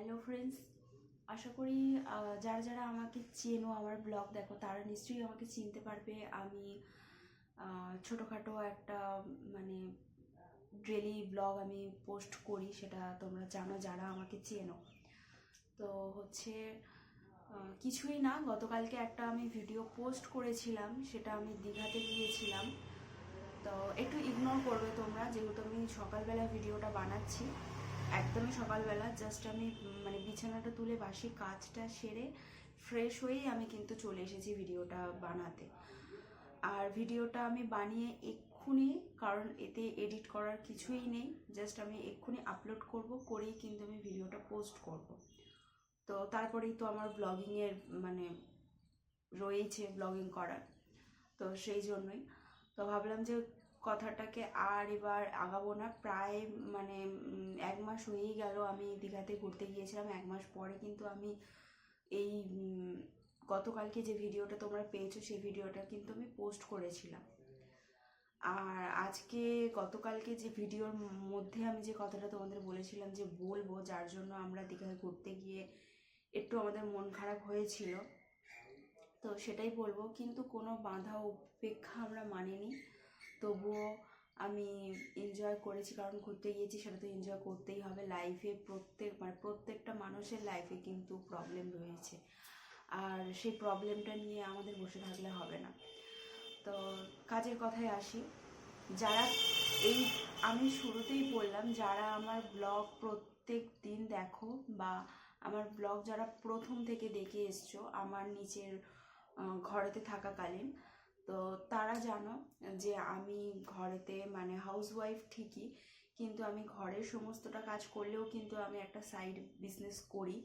Hello friends আশা করি যারা যারা আমাকে চেনো, আমার ব্লগ দেখো, তারা নিশ্চয়ই আমাকে চিনতে পারবে। আমি ছোটোখাটো একটা মানে ডেলি ব্লগ আমি পোস্ট করি, সেটা তোমরা জানো যারা আমাকে চেনো। তো হচ্ছে কিছুই না, গতকালকে একটা আমি ভিডিও পোস্ট করেছিলাম, সেটা আমি দীঘাতে গিয়েছিলাম। তো একটু ইগনোর করবে তোমরা, যেহেতু আমি সকালবেলা ভিডিওটা বানাচ্ছি। একদমই সকালবেলা জাস্ট আমি মানে বিছানাটা তুলে বাসি কাজটা সেরে ফ্রেশ হয়েই আমি কিন্তু চলে এসেছি ভিডিওটা বানাতে। আর ভিডিওটা আমি বানিয়ে এক্ষুনি, কারণ এতে এডিট করার কিছুই নেই জাস্ট আমি এক্ষুনি আপলোড করব, করেই কিন্তু আমি ভিডিওটা পোস্ট করব। তো তারপরেই তো আমার ব্লগিংয়ের মানে রয়েছে ব্লগিং করার, তো সেই জন্যই। তো ভাবলাম যে কথাটাকে আর এবার আগাবো না। প্রায় মানে এক মাস হয়েই গেল আমি দীঘাতে ঘুরতে গিয়েছিলাম। এক মাস পরে কিন্তু আমি এই গতকালকে যে ভিডিওটা তোমরা পেয়েছ সেই ভিডিওটা কিন্তু আমি পোস্ট করেছিলাম। আর আজকে গতকালকে যে ভিডিওর মধ্যে আমি যে কথাটা তোমাদের বলেছিলাম যে বলব, যার জন্য আমরা দীঘায় ঘুরতে গিয়ে একটু আমাদের মন খারাপ হয়েছিল, তো সেটাই বলব। কিন্তু কোনো বাধা উপেক্ষা আমরা মানিনি। তবুও আমি এনজয় করেছি, কারণ ঘুরতে গিয়েছি সেটা তো এনজয় করতেই হবে লাইফে প্রত্যেক মানে প্রত্যেকটা মানুষের লাইফে কিন্তু প্রবলেম রয়েছে। আর সেই প্রবলেমটা নিয়ে আমাদের বসে থাকলে হবে না। তো কাজের কথায় আসি, যারা এই, আমি শুরুতেই বললাম, যারা আমার ব্লগ প্রত্যেক দিন দেখো বা আমার ব্লগ যারা প্রথম থেকে দেখে এসছো, আমার নিচের ঘরেতে থাকাকালীন তো তারা জানো যে আমি ঘরেতে মানে হাউসওয়াইফ ঠিকই, কিন্তু আমি ঘরের সমস্তটা কাজ করলেও কিন্তু আমি একটা সাইড বিজনেস করি।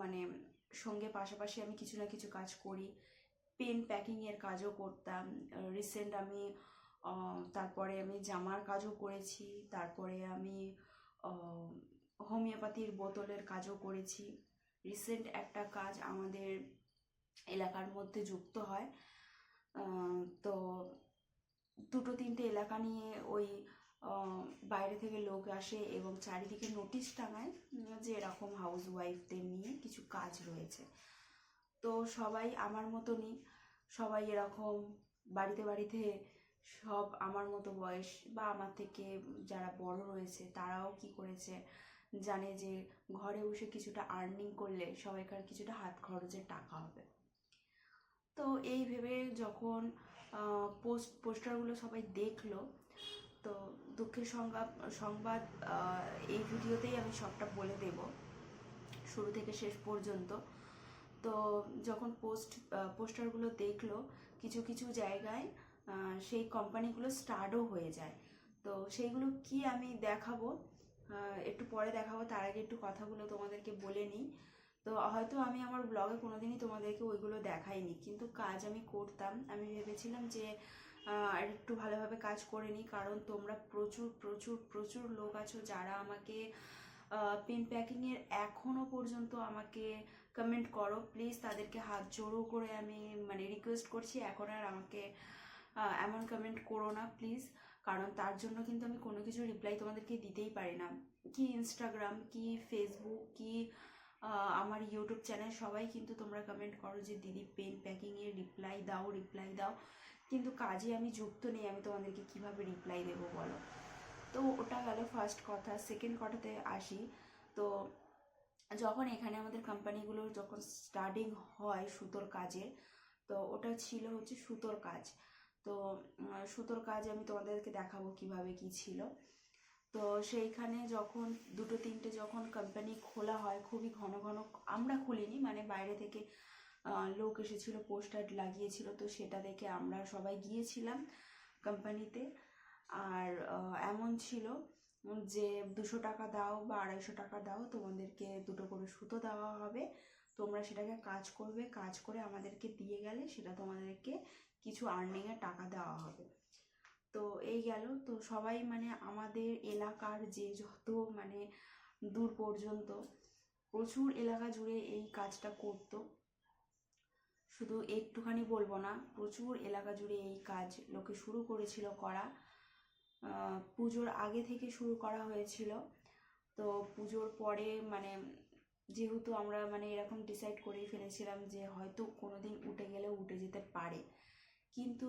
মানে সঙ্গে পাশাপাশি আমি কিছু না কিছু কাজ করি। পেন প্যাকিংয়ের কাজও করতাম। রিসেন্ট আমি তারপরে আমি জামার কাজও করেছি। তারপরে আমি হোমিওপ্যাথির বোতলের কাজও করেছি। রিসেন্ট একটা কাজ আমাদের এলাকার মধ্যে যুক্ত হয়। তো দুটো, তিনটে এলাকা নিয়ে ওই বাইরে থেকে লোক আসে এবং চারিদিকে নোটিশ টাঙায় যে এরকম হাউস ওয়াইফদের নিয়ে কিছু কাজ রয়েছে। তো সবাই আমার মতনই, সবাই এরকম বাড়িতে বাড়িতে সব আমার মতো বয়স বা আমার থেকে যারা বড় রয়েছে তারাও কি করেছে জানে যে ঘরে বসে কিছুটা আর্নিং করলে সবাইকার কিছুটা হাত খরচের টাকা হবে। তো এই ভেবে যখন পোস্ট, পোস্টারগুলো সবাই দেখল, তো দুঃখের সংবাদ সংবাদ এই ভিডিওতেই আমি সবটা বলে দেব, শুরু থেকে শেষ পর্যন্ত। তো যখন পোস্ট পোস্টারগুলো দেখল, কিছু কিছু জায়গায় সেই কোম্পানিগুলো স্টার্টও হয়ে যায়। তো সেইগুলো কি আমি দেখাবো? একটু পরে দেখাবো, তার আগে একটু কথাগুলো তোমাদেরকে বলে নিই। তো হয়তো আমি আমার ব্লগে কোনো দিনই তোমাদেরকে ওইগুলো দেখাইনি। কিন্তু কাজ আমি করতাম। আমি ভেবেছিলাম যে আর একটু ভালোভাবে কাজ করে নিই। কারণ তোমরা প্রচুর প্রচুর প্রচুর লোক আছো যারা আমাকে পেন প্যাকিংয়ের এখনও পর্যন্ত আমাকে কমেন্ট করো। প্লিজ তাদেরকে হাত জোড়ো করে আমি মানে রিকোয়েস্ট করছি। এখন আর আমাকে এমন কমেন্ট করো না প্লিজ কারণ তার জন্য কিন্তু আমি কোনো কিছু রিপ্লাই তোমাদেরকে দিতেই পারি না। কি ইনস্টাগ্রাম কি ফেসবুক কি আমার ইউটিউব চ্যানেল সবাই কিন্তু তোমরা কমেন্ট করো যে দিদি পেন প্যাকিংয়ের রিপ্লাই দাও রিপ্লাই দাও। কিন্তু কাজে আমি যুক্ত নেই, আমি তোমাদেরকে কীভাবে রিপ্লাই দেবো বলো? তো ওটা গেল ফার্স্ট কথা। সেকেন্ড কথাতে আসি। তো যখন এখানে আমাদের কোম্পানিগুলো যখন স্টার্টিং হয় সুতোর কাজের, তো ওটা ছিল হচ্ছে সুতোর কাজ। তো সুতোর কাজ আমি তোমাদেরকে দেখাবো কীভাবে কি ছিল। তো সেইখানে যখন, দুটো তিনটে যখন কোম্পানি খোলা হয়, খুবই ঘন ঘন, আমরা খুলিনি মানে বাইরে থেকে লোক এসেছিল, পোস্টার লাগিয়েছিল, তো সেটা দেখে আমরা সবাই গিয়েছিলাম কোম্পানিতে আর এমন ছিল যে, দুশো টাকা দাও বা আড়াইশো টাকা দাও, তোমাদেরকে দুটো করে সুতো দেওয়া হবে। তোমরা সেটাকে কাজ করবে, কাজ করে আমাদেরকে দিয়ে গেলে সেটা তোমাদেরকে কিছু আর্নিংয়ের টাকা দেওয়া হবে। এই গেল। তো সবাই মানে আমাদের এলাকার যে যত মানে দূর পর্যন্ত প্রচুর এলাকা জুড়ে এই কাজটা করতো। শুধু একটুখানি বলব না, প্রচুর এলাকা জুড়ে এই কাজ লোকে শুরু করেছিল করা। পুজোর আগে থেকে শুরু করা হয়েছিল। তো পুজোর পরে মানে যেহেতু আমরা মানে এরকম ডিসাইড করেই ফেলেছিলাম যে হয়তো কোনো দিন উঠে গেলে উঠে যেতে পারে। কিন্তু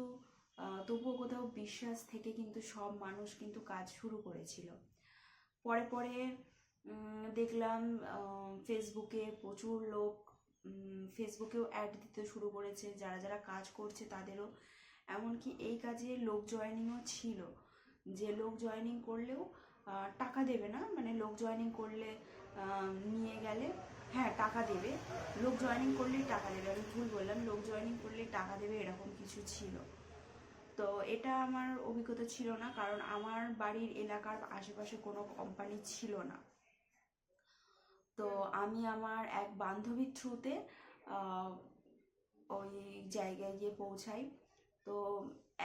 তবুও কোথাও বিশ্বাস থেকে কিন্তু সব মানুষ কিন্তু কাজ শুরু করেছিল। পরে পরে দেখলাম ফেসবুকে প্রচুর লোক ফেসবুকেও অ্যাড দিতে শুরু করেছে। যারা যারা কাজ করছে তাদেরও। এমনকি এই কাজে লোক জয়েনিংও ছিল। যে লোক জয়েনিং করলেও টাকা দেবে না। মানে লোক জয়েনিং করলে নিয়ে গেলে হ্যাঁ টাকা দেবে। লোক জয়েনিং করলেই টাকা দেবে। আমি ভুল বললাম। লোক জয়েনিং করলেই টাকা দেবে, এরকম কিছু ছিল। তো এটা আমার অভিজ্ঞতা ছিল না, কারণ আমার বাড়ির এলাকার আশেপাশে কোনো কোম্পানি ছিল না। তো আমি আমার এক বান্ধবীর থ্রুতে ওই জায়গায় গিয়ে পৌঁছাই। তো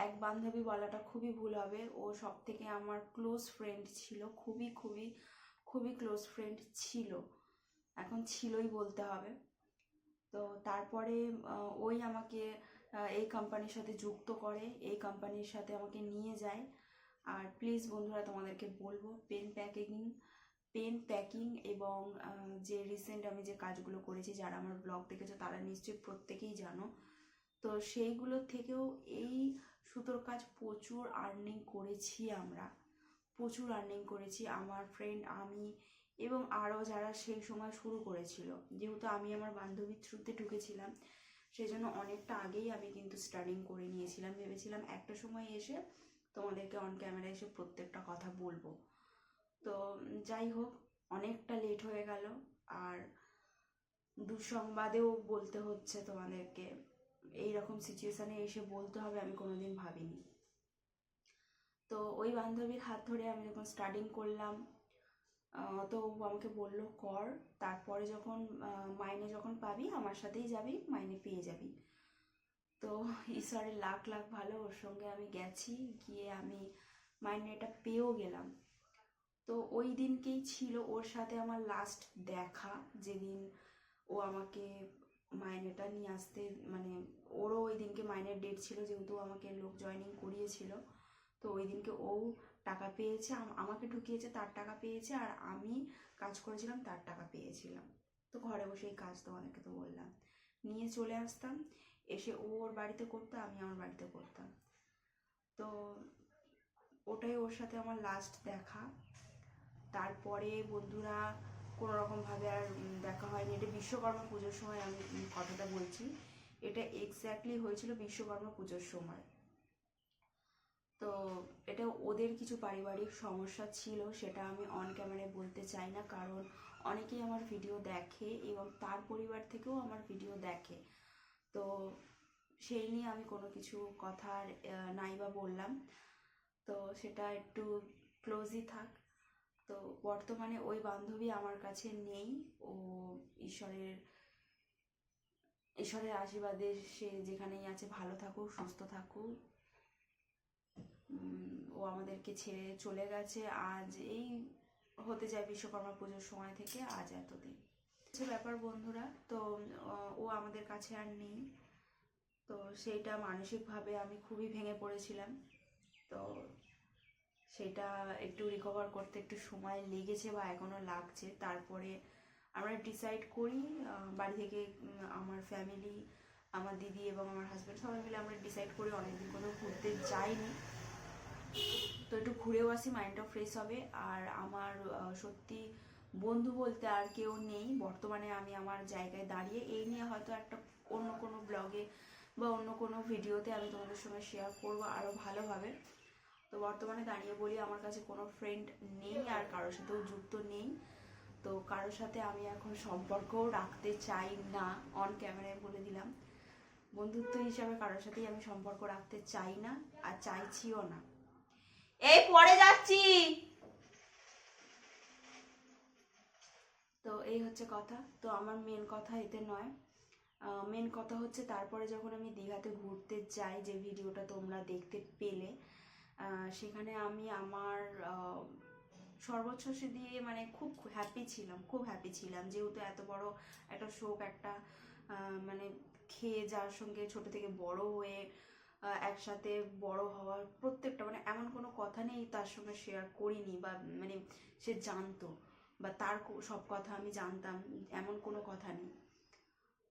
এক বান্ধবী বলাটা খুবই ভুল হবে, ও সব থেকে আমার ক্লোজ ফ্রেন্ড ছিল, খুবই খুবই খুবই ক্লোজ ফ্রেন্ড ছিল। এখন ছিলই বলতে হবে। তো তারপরে ওই আমাকে এই কোম্পানির সাথে যুক্ত করে, এই কোম্পানির সাথে আমাকে নিয়ে যায়। আর প্লিজ বন্ধুরা, তোমাদেরকে বলব পেন প্যাকেজিং পেন প্যাকিং এবং যে রিসেন্ট আমি যে কাজগুলো করেছি, যারা আমার ব্লগ দেখেছ, তারা নিশ্চয়ই প্রত্যেকেই জানো। তো সেইগুলোর থেকেও এই সুতোর কাজ প্রচুর আর্নিং করেছি আমরা। প্রচুর আর্নিং করেছি। আমার ফ্রেন্ড আমি এবং আরও যারা সেই সময় শুরু করেছিল। যেহেতু আমি আমার বান্ধবীর থ্রুতে ঢুকেছিলাম সেই জন্য অনেকটা আগেই আমি কিন্তু স্টার্টিং করে নিয়েছিলাম। ভেবেছিলাম একটা সময় এসে তোমাদেরকে অন ক্যামেরা এসে প্রত্যেকটা কথা বলব। তো যাই হোক, অনেকটা লেট হয়ে গেল। আর দুঃসংবাদেও বলতে হচ্ছে তোমাদেরকে এই রকম সিচুয়েশানে এসে বলতে হবে আমি কোনোদিন ভাবিনি। তো ওই বান্ধবীর হাত ধরে আমি যখন স্টার্টিং করলাম তো আমাকে বলল, কর, তারপরে যখন মাইনে যখন পাবি, আমার সাথেই যাবি, মাইনে পেয়ে যাবি। তো ঈশ্বরের লাখ লাখ ভালো, ওর সঙ্গে আমি গেছি, গিয়ে আমি মাইনেটা পেয়েও গেলাম। তো ওই দিনকেই ছিল ওর সাথে আমার লাস্ট দেখা, যেদিন ও আমাকে মাইনেটা নিয়ে আসতে মানে ওরও ওই দিনকে মাইনের ডেট ছিল, যেহেতু আমাকে লোক জয়েনিং করিয়েছিল। তো ওই দিনকে ও টাকা পেয়েছে, আম- আমাকে ঢুকিয়েছে, তার টাকা পেয়েছে, আর আমি কাজ করেছিলাম, তার টাকা পেয়েছিলাম। তো ঘরে বসেই কাজ তোমাদেরকে তো বললাম। নিয়ে চলে আসতাম, এসে ও ওর বাড়িতে করতো, আমি আমার বাড়িতে করতাম। তো ওটাই ওর সাথে আমার লাস্ট দেখা। তারপরে বন্ধুরা কোনো রকমভাবে আর দেখা হয়নি। এটা বিশ্বকর্মা পুজোর সময় আমি কথাটা বলছি। এটা এক্স্যাক্টলি হয়েছিল বিশ্বকর্মা পুজোর সময়। তো এটা ওদের কিছু পারিবারিক সমস্যা ছিল সেটা আমি অন ক্যামেরায় বলতে চাই না কারণ অনেকেই আমার ভিডিও দেখে এবং তার পরিবার থেকেও আমার ভিডিও দেখে। তো সেই নিয়ে আমি কোনো কিছু কথা আর, নাই বা বললাম। তো সেটা একটু ক্লোজই থাক। তো বর্তমানে ওই বান্ধবী আমার কাছে নেই। ও ঈশ্বরের ঈশ্বরের আশীর্বাদে সে যেখানেই আছে ভালো থাকুক সুস্থ থাকুক। ও আমাদেরকে ছেড়ে চলে গেছে। আজ এই হতে যায় বিশ্বকর্মা পুজোর সময় থেকে আজ এতদিন। হচ্ছে ব্যাপার বন্ধুরা, তো, ও আমাদের কাছে আর নেই। তো সেইটা মানসিকভাবে আমি খুবই ভেঙে পড়েছিলাম। তো সেটা একটু রিকভার করতে একটু সময় লেগেছে বা এখনও লাগছে। তারপরে আমরা ডিসাইড করি বাড়ি থেকে আমার ফ্যামিলি আমার দিদি এবং আমার হাজব্যান্ড সবাই মিলে আমরা ডিসাইড করি। অনেকদিন কোথাও ঘুরতে যাইনি। তো একটু ঘুরেও আসি মাইন্ডটা ফ্রেশ হবে। আর আমার সত্যি বন্ধু বলতে আর কেউ নেই। বর্তমানে আমি আমার জায়গায় দাঁড়িয়ে এই নিয়ে হয়তো একটা অন্য কোনো ব্লগে বা অন্য কোনো ভিডিওতে আমি তোমাদের সঙ্গে শেয়ার করব আরও ভালোভাবে। তো বর্তমানে দাঁড়িয়ে বলি, আমার কাছে কোনো ফ্রেন্ড নেই আর কারোর সাথেও যুক্ত নেই। তো কারোর সাথে আমি এখন সম্পর্কও রাখতে চাই না অন ক্যামেরায় বলে দিলাম। বন্ধুত্ব হিসাবে কারোর সাথেই আমি সম্পর্ক রাখতে চাই না আর চাইছিও না। এই পরে যাচ্ছি। তো এই হচ্ছে কথা। তো আমার মেন কথা এতে নয়। মেন কথা হচ্ছে তারপরে যখন আমি দীঘাতে ঘুরতে যাই যে ভিডিওটা তোমরা দেখতে পেলে সেখানে আমি আমার আহ, সর্বোচ্চ সে দিয়ে মানে খুব হ্যাপি ছিলাম খুব হ্যাপি ছিলাম। যেহেতু এত বড় একটা শোক একটা মানে খেয়ে যার সঙ্গে ছোট থেকে বড় হয়ে একসাথে বড় হওয়ার প্রত্যেকটা মানে এমন কোনো কথা নেই তার সঙ্গে শেয়ার করিনি বা মানে সে জানতো বা তার সব কথা আমি জানতাম, এমন কোনো কথা নেই।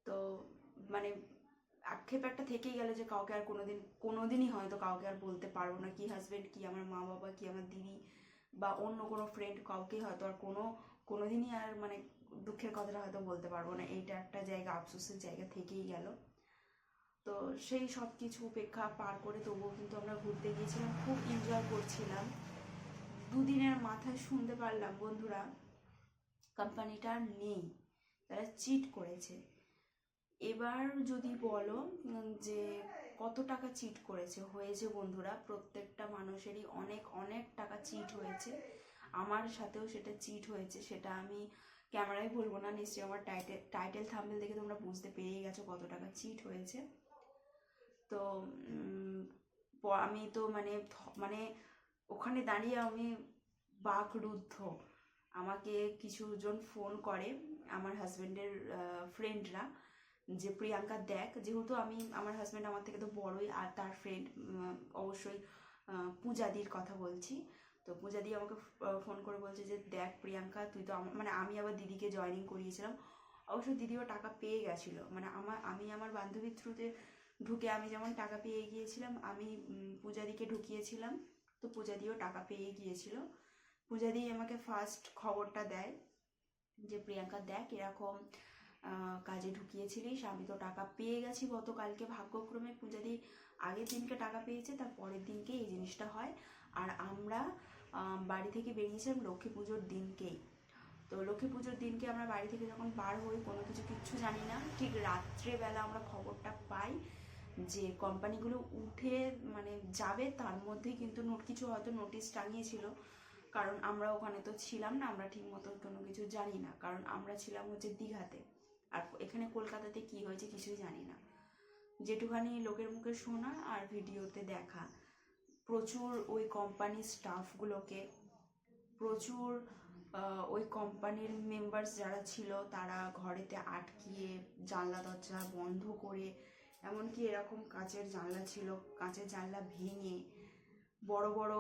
তো মানে আক্ষেপ একটা থেকেই গেল যে কাউকে আর কোনোদিন, কোনোদিনই হয়তো কাউকে আর বলতে পারব না, কি হাজবেন্ড কি আমার মা বাবা কি আমার দিদি বা অন্য কোনো ফ্রেন্ড কাউকে হয়তো আর কোনো, কোনোদিনই আর মানে দুঃখের কথাটা হয়তো বলতে পারব না। এইটা একটা জায়গা, আফসোসের জায়গা থেকেই গেল। তো সেই সব কিছু উপেক্ষা পার করে তবুও কিন্তু আমরা ঘুরতে গিয়েছিলাম, খুব এনজয় করছিলাম। দুদিনের মাথায় শুনতে পারলাম, বন্ধুরা কোম্পানিটা নেই, তারা চিট করেছে। এবার যদি বলো যে কত টাকা চিট করেছে? হয়েছে, বন্ধুরা, প্রত্যেকটা মানুষেরই অনেক অনেক টাকা চিট হয়েছে। আমার সাথেও সেটা চিট হয়েছে, সেটা আমি ক্যামেরায় বলব না, নিশ্চয়ই আমার টাইটেল টাইটেল থাম্বেল দেখে তোমরা বুঝতে পেরেই গেছো কত টাকা চিট হয়েছে। তো আমি তো মানে মানে ওখানে দাঁড়িয়ে আমি বাকরুদ্ধ। আমাকে কিছুজন ফোন করে, আমার হাজব্যান্ডের ফ্রেন্ডরা, যে প্রিয়াঙ্কা দেখ, যেহেতু আমি, আমার হাজব্যান্ড আমার থেকে তো বড়ই, আর তার ফ্রেন্ড অবশ্যই পূজাদির কথা বলছি। তো পূজাদি আমাকে ফোন করে বলছে যে, দেখ প্রিয়াঙ্কা, তুই তো মানে আমি আবার দিদিকে জয়েনিং করিয়েছিলাম। অবশ্য দিদিও টাকা পেয়ে গেছিল। মানে আমার আমি আমার বান্ধবীর থ্রুতে ঢুকে আমি যেমন টাকা পেয়ে গিয়েছিলাম, আমি পূজাদিকে ঢুকিয়েছিলাম। তো পূজাদিও টাকা পেয়ে গিয়েছিল। পূজাদি আমাকে ফার্স্ট খবরটা দেয় যে, প্রিয়াঙ্কা, দেখ এরকম কাজে ঢুকিয়েছিলিস, আমি তো টাকা পেয়ে গেছি গতকালকে। ভাগ্যক্রমে পূজাদি আগের দিনকে টাকা পেয়েছে, তার পরের দিনকে এই জিনিসটা হয়। আর আমরা বাড়ি থেকে বেরিয়েছিলাম লক্ষ্মী পুজোর দিনকেই। তো লক্ষ্মী পুজোর দিনকে আমরা বাড়ি থেকে যখন বার হই, কোনো কিছু কিচ্ছু জানি না। ঠিক রাত্রেবেলা আমরা খবরটা পাই যে কোম্পানিগুলো উঠে মানে যাবে তার মধ্যেই কিন্তু নোট কিছু হয়তো নোটিশ টাঙিয়েছিল। কারণ আমরা ওখানে তো ছিলাম না, আমরা ঠিক মতো কোনো কিছু জানি না। কারণ আমরা ছিলাম হচ্ছে দীঘাতে। আর এখানে কলকাতাতে কি হয়েছে কিছুই জানি না। যেটুখানি লোকের মুখে শোনা আর ভিডিওতে দেখা, প্রচুর ওই কোম্পানির স্টাফগুলোকে, প্রচুর ওই কোম্পানির মেম্বার্স যারা ছিল, তারা ঘরেতে আটকিয়ে জানলা দরজা বন্ধ করে এমনকি এরকম কাঁচের জানলা ছিল, কাঁচের জানলা ভেঙে বড় বড়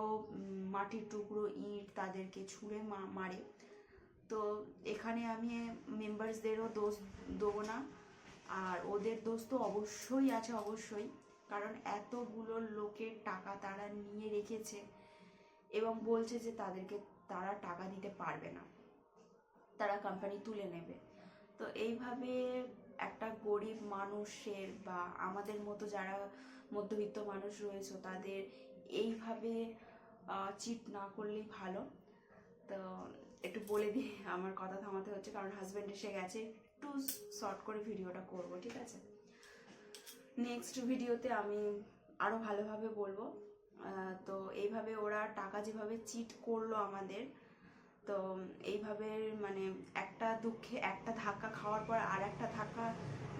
মাটির টুকরো ইট তাদেরকে ছুঁড়ে মারে। তো এখানে আমি মেম্বার্সদেরও দোষ দেবো না, আর ওদের দোষ তো অবশ্যই আছে, অবশ্যই। কারণ এতগুলো লোকের টাকা তারা নিয়ে রেখেছে এবং বলছে যে তাদেরকে তারা টাকা দিতে পারবে না। তারা কোম্পানি তুলে নেবে। তো এইভাবে একটা গরিব মানুষের বা আমাদের মতো যারা মধ্যবিত্ত মানুষ রয়েছে, তাদের এইভাবে চিট না করলেই ভালো। তো একটু বলে দিই, আমার কথা থামাতে হচ্ছে, কারণ হাজব্যান্ড এসে গেছে, একটু শর্ট করে ভিডিওটা করব, ঠিক আছে? নেক্সট ভিডিওতে আমি আরও ভালোভাবে বলব। তো এইভাবে ওরা টাকা যেভাবে চিট করল আমাদের তো এইভাবে মানে একটা দুঃখে একটা ধাক্কা খাওয়ার পর আর একটা ধাক্কা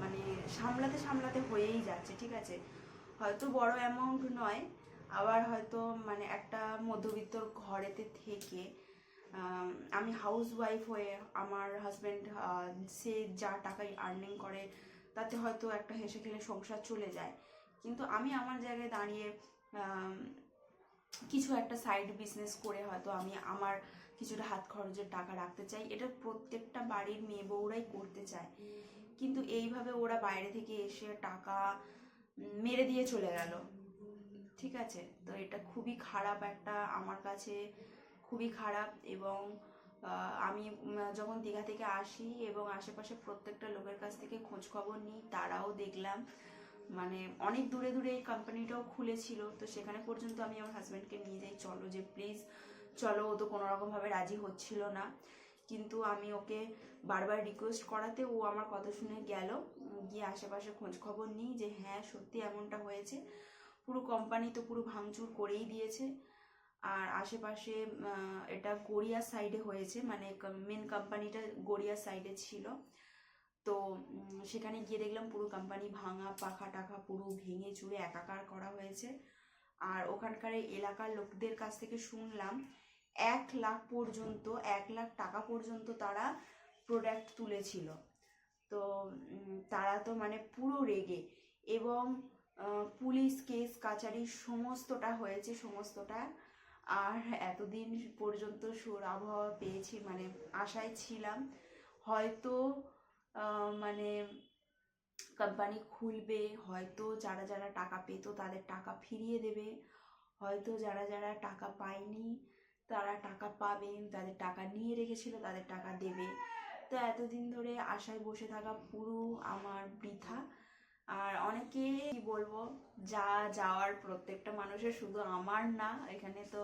মানে সামলাতে সামলাতে হয়েই যাচ্ছে, ঠিক আছে? হয়তো বড় অ্যামাউন্ট নয়, আবার হয়তো মানে একটা মধ্যবিত্ত ঘরেতে থেকে আমি হাউস ওয়াইফ হয়ে আমার হাজব্যান্ড সে যা টাকাই আর্নিং করে, তাতে হয়তো একটা হেসে খেলে সংসার চলে যায়। কিন্তু আমি আমার জায়গায় দাঁড়িয়ে কিছু একটা সাইড বিজনেস করে হয়তো আমি আমার কিছুটা হাত খরচের টাকা রাখতে চাই, এটা প্রত্যেকটা বাড়ির মেয়ে বউরাই করতে চায়। কিন্তু এইভাবে ওরা বাইরে থেকে এসে টাকা মেরে দিয়ে চলে গেল। ঠিক আছে? তো এটা খুবই খারাপ একটা, আমার কাছে খুবই খারাপ এবং আমি যখন দীঘা থেকে আসি এবং আশেপাশে প্রত্যেকটা লোকের কাছ থেকে খোঁজ খবর নিই, তারাও দেখলাম মানে অনেক দূরে দূরে এই কোম্পানিটাও খুলেছিল। তো সেখানে পর্যন্ত আমি আমার হাজব্যান্ডকে নিয়ে যাই, চলো যে প্লিজ চলো, ও তো কোনো রকমভাবে রাজি হচ্ছিল না। কিন্তু আমি ওকে বারবার রিকোয়েস্ট করাতে ও আমার কথা শুনে গেল। গিয়ে আশেপাশে খোঁজ খবর নিই যে হ্যাঁ সত্যি এমনটা হয়েছে। পুরো কোম্পানি তো পুরো ভাঙচুর করেই দিয়েছে। আর আশেপাশে এটা গড়িয়া সাইডে হয়েছে মানে মেন কোম্পানিটা গড়িয়া সাইডে ছিল। তো সেখানে গিয়ে দেখলাম পুরো কোম্পানি ভাঙা, পাখা টাকা পুরো ভেঙে চুরে একাকার করা হয়েছে। আর ওখানকার এলাকার লোকদের কাছ থেকে শুনলাম এক লাখ পর্যন্ত, এক লাখ টাকা পর্যন্ত তারা প্রোডাক্ট তুলেছিল। তো তারা তো মানে পুরো রেগে। এবং পুলিশ কেস, কাচারি সমস্তটা হয়েছে, সমস্তটা। আর এতদিন পর্যন্ত সুর আবহাওয়া পেয়েছি মানে আশায় ছিলাম। হয়তো মানে কোম্পানি খুলবে, হয়তো যারা যারা টাকা পেত তাদের টাকা ফিরিয়ে দেবে। হয়তো যারা যারা টাকা পায়নি তারা টাকা পাবে তাদের টাকা নিয়ে রেখেছিল, তাদের টাকা দেবে। তো এতদিন ধরে আশায় বসে থাকা পুরো আমার বৃথা। আর অনেকে কি বলব, যা যাওয়ার প্রত্যেকটা মানুষের শুধু আমার না, এখানে তো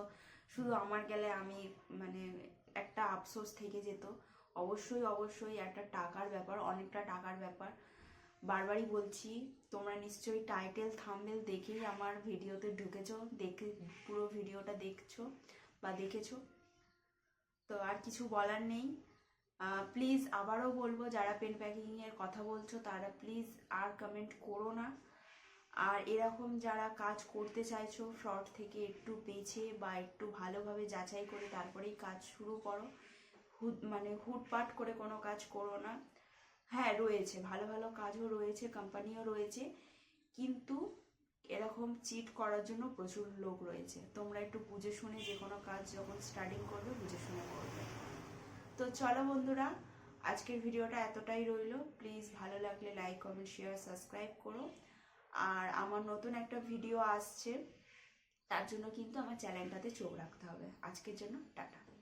শুধু আমার গেলে আমি মানে একটা আফসোস থেকে যেত। অবশ্যই অবশ্যই একটা টাকার ব্যাপার, অনেকটা টাকার ব্যাপার। বারবারই বলছি, তোমরা নিশ্চয়ই টাইটেল থামবেল দেখেই আমার ভিডিওতে ঢুকেছো, দেখে পুরো ভিডিওটা দেখছ। বা দেখেছ? তো আর কিছু বলার নেই। প্লিজ আবারও বলব, যারা পেন প্যাকিংয়ের কথা বলছো, তারা প্লিজ আর কমেন্ট করো না। আর এরকম যারা কাজ করতে চাইছো ফ্রড থেকে একটু বেছে বা একটু ভালোভাবে যাচাই করে তারপরেই কাজ শুরু করো। হুট মানে হুটপাট করে কোনো কাজ করো না। হ্যাঁ রয়েছে, ভালো ভালো কাজও রয়েছে কোম্পানিও রয়েছে। কিন্তু এরকম চিট করার জন্য প্রচুর লোক রয়েছে। তোমরা একটু বুঝে শুনে যে কোনো কাজ যখন স্টার্টিং করবে, বুঝে শুনে করবে। তো চলো বন্ধুরা, আজকের ভিডিওটা এতটাই রইল। প্লিজ ভালো লাগলে লাইক কমেন্ট শেয়ার সাবস্ক্রাইব করো। আর আমার নতুন একটা ভিডিও আসছে, তার জন্য কিন্তু আমার চ্যানেলটাতে চোখ রাখতে হবে। আজকের জন্য টাটা।